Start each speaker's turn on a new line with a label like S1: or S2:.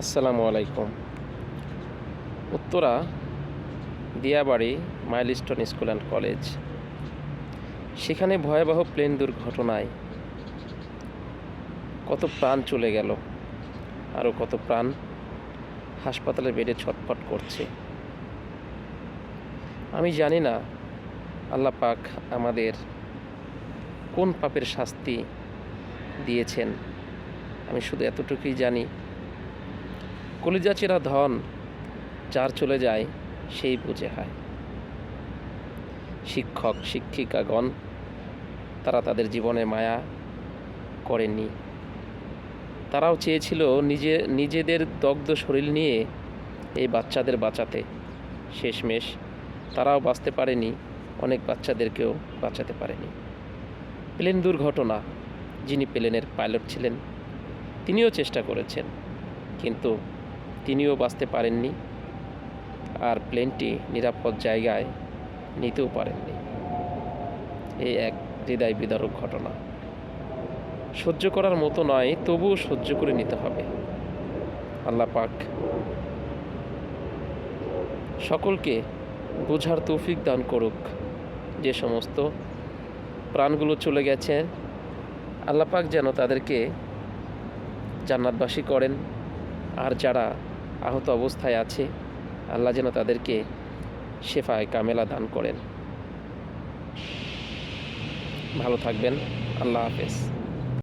S1: আসসালামু আলাইকুম। Uttara Diabari Milestone school and college. সেখানে ভয়াবহ প্লেন দুর্ঘটনায় কত প্রাণ চলে গেল, আরও কত প্রাণ হাসপাতালে বেডে ছটফট করছে। আমি জানি না আল্লাহ পাক আমাদের কোন পাপের শাস্তি দিয়েছেন, আমি শুধু এতটুকুই জানি কলিজাচেরা ধন যার চলে যায়, সেই বুঝে হয়। শিক্ষক, শিক্ষিকাগণ, তারা তাদের জীবনে মায়া করেননি তারাও চেয়েছিল নিজে, নিজেদের দগ্ধ শরীর নিয়ে এই বাচ্চাদের বাঁচাতে। শেষমেশ তারাও বাঁচতে পারেনি, অনেক বাচ্চাদেরকেও বাঁচাতে পারেনি। প্লেন দুর্ঘটনা, যিনি প্লেনের পাইলট ছিলেন, তিনিও চেষ্টা করেছেন, কিন্তু তিনিও বাঁচতে পারেননি আর প্লেনটি নিরাপদ জায়গায় নিতেও পারেননি। এই এক হৃদয় বিদারক ঘটনা। সহ্য করার মতো নয়, তবুও সহ্য করে নিতে হবে। আল্লাহ পাক সকলকে বোঝার তৌফিক দান করুক। যে সমস্ত প্রাণগুলো চলে গেছে, আল্লাহ পাক যেন তাদেরকে জান্নাতবাসী করেন। আর যারা আহত অবস্থায় আছে। আল্লাহ যেন তাদেরকে শেফায় কামেলা দান করেন। ভালো থাকবেন। আল্লাহ হাফেজ।